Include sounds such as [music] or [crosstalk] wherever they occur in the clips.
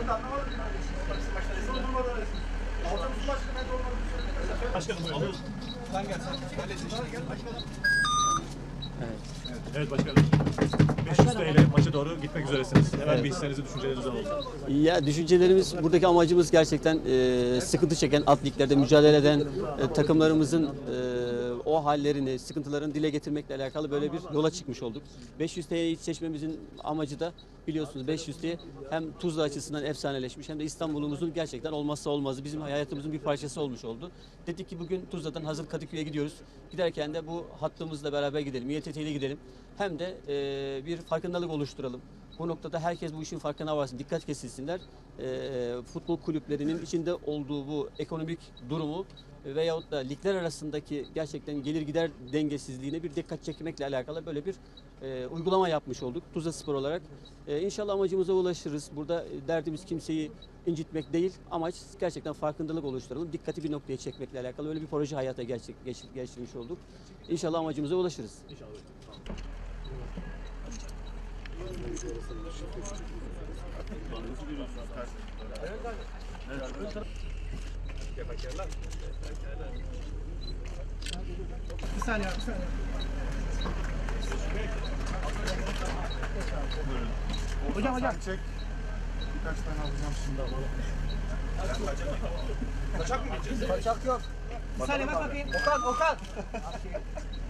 Ben de anlamadım. Başkanım alıyorsun. Sen gel sen. Gel başkanım. Evet başkanım. 500 TL maça doğru gitmek üzeresiniz. Hemen bir hislerinizi, düşüncelerinizi alalım. Ya düşüncelerimiz, buradaki amacımız gerçekten e, sıkıntı çeken alt liglerde mücadele eden e, takımlarımızın e, o hallerini, sıkıntılarını dile getirmekle alakalı böyle bir yola çıkmış olduk. 500 TL'yi seçmemizin amacı da biliyorsunuz 500 TL hem Tuzla açısından efsaneleşmiş hem de İstanbul'umuzun gerçekten olmazsa olmazı, bizim hayatımızın bir parçası olmuş oldu. Dedik ki bugün Tuzla'dan hazır Kadıköy'e gidiyoruz. Giderken de bu hattımızla beraber gidelim, İETT ile gidelim. Hem de e, bir farkındalık oluşturalım. Bu noktada herkes bu işin farkına varsın, dikkat kesilsinler. Ee, futbol kulüplerinin içinde olduğu bu ekonomik durumu veyahut da ligler arasındaki gerçekten gelir gider dengesizliğine bir dikkat çekmekle alakalı böyle bir e, uygulama yapmış olduk Tuzla Spor olarak. E, inşallah amacımıza ulaşırız. Burada e, derdimiz kimseyi incitmek değil. Amaç gerçekten farkındalık oluşturalım. Dikkati bir noktaya çekmekle alakalı öyle bir proje hayata gerçek, geç, geçirmiş olduk. İnşallah amacımıza ulaşırız. Bir saniye, bir saniye. Hocam hocam. Çek. Birkaç tane alacağım şimdi alalım. Kaçak yok. Bir saniye bak bakayım. Okan, Okan. [laughs]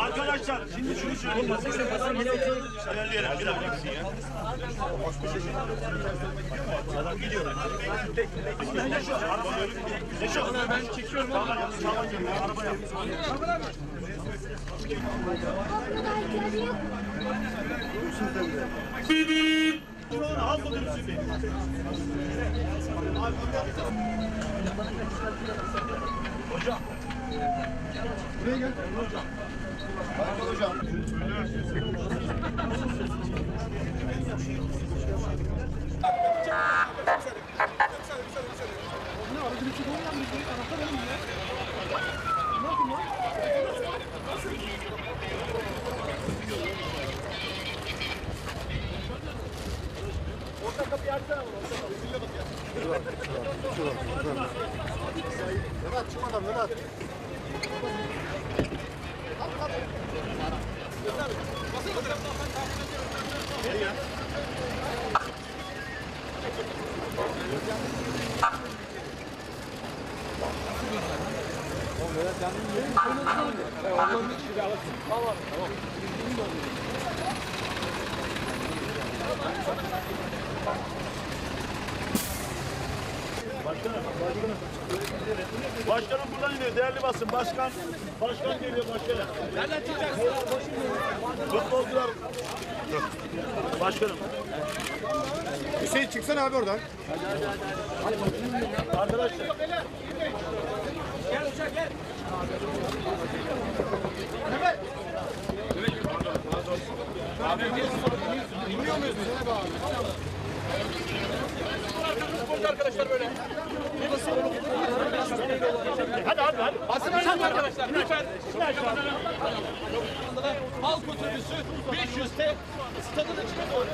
Arkadaşlar şimdi şunu söyleyeyim. İlerleyelim bir dakika. Adam gidiyor. Neşo. Ben çekiyorum. Arabaya. Dur onu al bu dürüsü bir. Hocam. Vedat çıkmadan Vedat. Başkanım buradan iniyor. Değerli basın. Başkan. Başkan geliyor başkanım. Nereden çıkacaksın? Futbolcular. Başkanım. Hüseyin çıksana abi oradan. Arkadaşlar koydu arkadaşlar böyle. Hadi hadi hadi. Basın açın arkadaşlar. Lütfen. Halk otobüsü 500 T stadın içine doğru.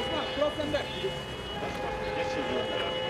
Osman, kural sende. Geç yazıyorum.